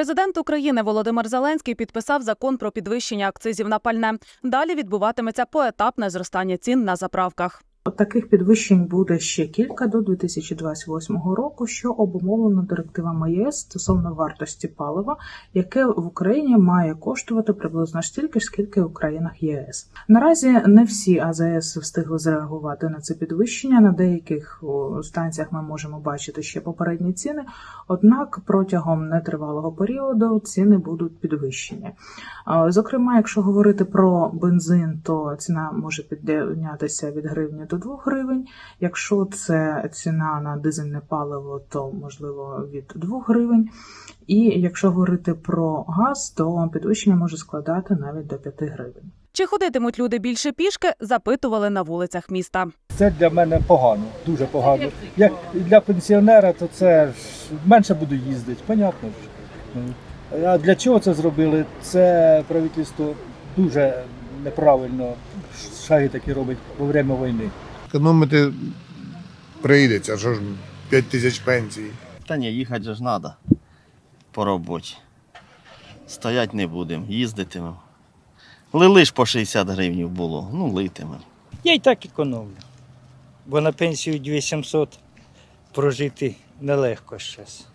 Президент України Володимир Зеленський підписав закон про підвищення акцизів на пальне. Далі відбуватиметься поетапне зростання цін на заправках. Таких підвищень буде ще кілька до 2028 року, що обумовлено директивами ЄС стосовно вартості палива, яке в Україні має коштувати приблизно стільки ж, скільки у країнах ЄС. Наразі не всі АЗС встигли зреагувати на це підвищення. На деяких станціях ми можемо бачити ще попередні ціни. Однак протягом нетривалого періоду ціни будуть підвищені. Зокрема, якщо говорити про бензин, то ціна може піднятися від гривні до 2 гривень. Якщо це ціна на дизельне паливо, то можливо від 2 гривень. І якщо говорити про газ, то підвищення може складати навіть до 5 гривень. Чи ходитимуть люди більше пішки? Запитували на вулицях міста. Це для мене погано, дуже погано. Як для пенсіонера, то це ж менше буду їздити, понятно ж. А для чого це зробили? Це правительство дуже неправильно шаги такі робить во время війни. Економити прийдеться, що ж 5 тисяч пенсій. Та ні, їхати ж треба по роботі. Стоять не будемо, їздитимемо. Лили ж по 60 гривень було, ну литимемо. Я й так економлю. Бо на пенсію 2700 прожити нелегко зараз.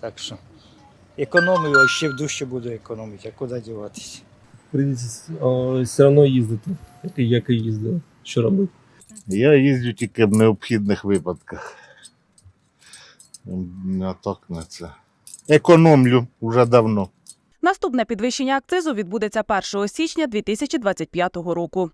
Так що економлю, а ще в дужче буду економити, а куди діватися. Прийдеться о, все одно їздити, як і, як і їздили. Що робити? Я їздю тільки в необхідних випадках. А так на це. Економлю вже давно. Наступне підвищення акцизу відбудеться 1 січня 2025 року.